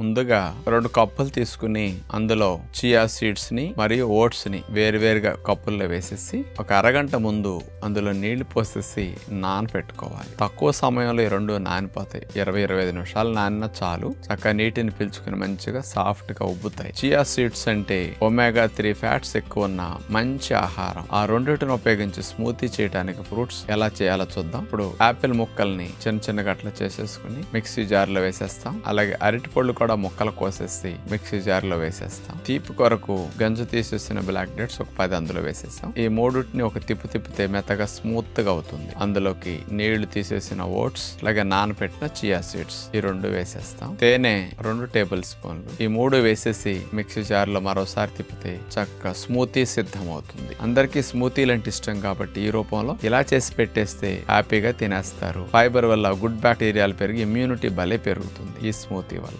ముందుగా రెండు కప్పులు తీసుకుని అందులో చియా సీడ్స్ని మరియు ఓట్స్ని వేరువేరుగా కప్పుల్లో వేసేసి ఒక అరగంట ముందు అందులో నీళ్ళు పోసేసి నానపెట్టుకోవాలి. తక్కువ సమయంలో ఈ రెండు నానిపోతాయి. ఇరవై ఇరవై ఐదు నిమిషాలు నానిన చాలు. చక్కగా నీటిని పీల్చుకుని మంచిగా సాఫ్ట్గా ఉబ్బుతాయి. చియా సీడ్స్ అంటే ఒమేగా త్రీ ఫ్యాట్స్ ఎక్కువ ఉన్న మంచి ఆహారం. ఆ రెండింటిని ఉపయోగించి స్మూతీ చేయడానికి ఫ్రూట్స్ ఎలా చేయాలో చూద్దాం. ఇప్పుడు ఆపిల్ ముక్కల్ని చిన్న చిన్న గట్ల చేసేసుకుని మిక్సీ జార్లో వేసేస్తాం. అలాగే అరటి పళ్ళు కూడా ముక్కలు కోసేసి మిక్సీ జార్లో వేసేస్తాం. తీపి కొరకు గంజు తీసేసిన బ్లాక్ డేట్స్ ఒక పది అందులో వేసేస్తాం ఈ మూడుటిని ఒక తిప్పు తిప్పితే మెత్తగా స్మూత్గా అవుతుంది. అందులోకి నీళ్ళు తీసేసిన ఓట్స్ అలాగే నానబెట్టిన చియా సీడ్స్ ఈ రెండు వేసేస్తాం. తేనె రెండు టేబుల్ స్పూన్లు. ఈ మూడు వేసేసి మిక్సీ జార్లో మరోసారి తిప్పితే చక్కగా స్మూతీ సిద్ధం అవుతుంది అందరికీ స్మూతీలు అంటే ఇష్టం కాబట్టి ఈ రూపంలో ఇలా చేసి పెట్టేస్తే హ్యాపీగా తినేస్తారు. ఫైబర్ వల్ల గుడ్ బ్యాక్టీరియాలు పెరిగి ఇమ్యూనిటీ భలే పెరుగుతుంది ఈ స్మూతీ వల్ల.